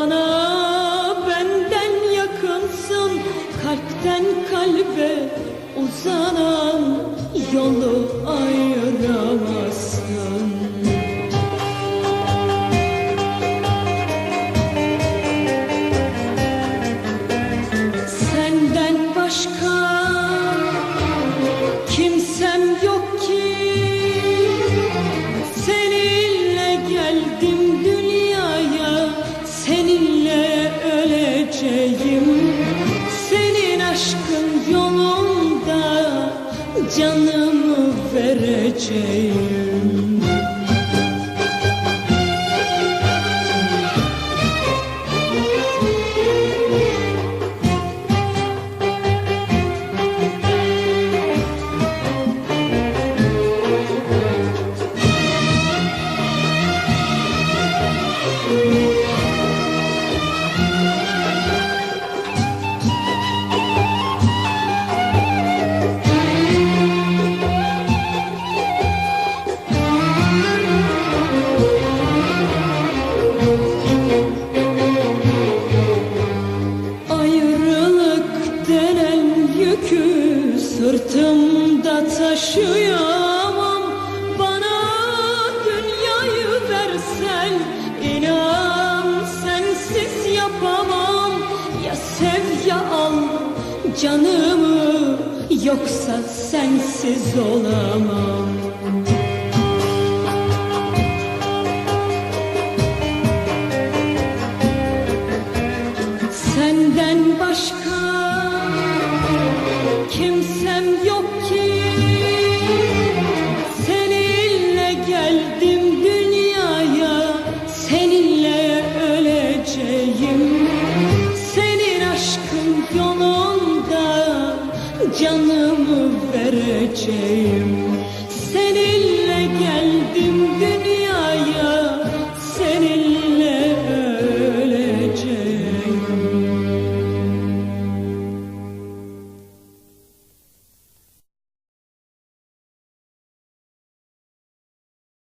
bana benden yakınsın. Kalpten kalbe uzanan yolu öleceğim Senin aşkın yolunda Canımı vereceğim yükü sırtımda taşıyamam. Bana dünyayı versen inan sensiz yapamam. Ya sev ya al canımı yoksa sensiz olamam kimsem yok ki. Seninle geldim dünyaya Seninle öleceğim. Senin aşkın yolunda Canımı vereceğim.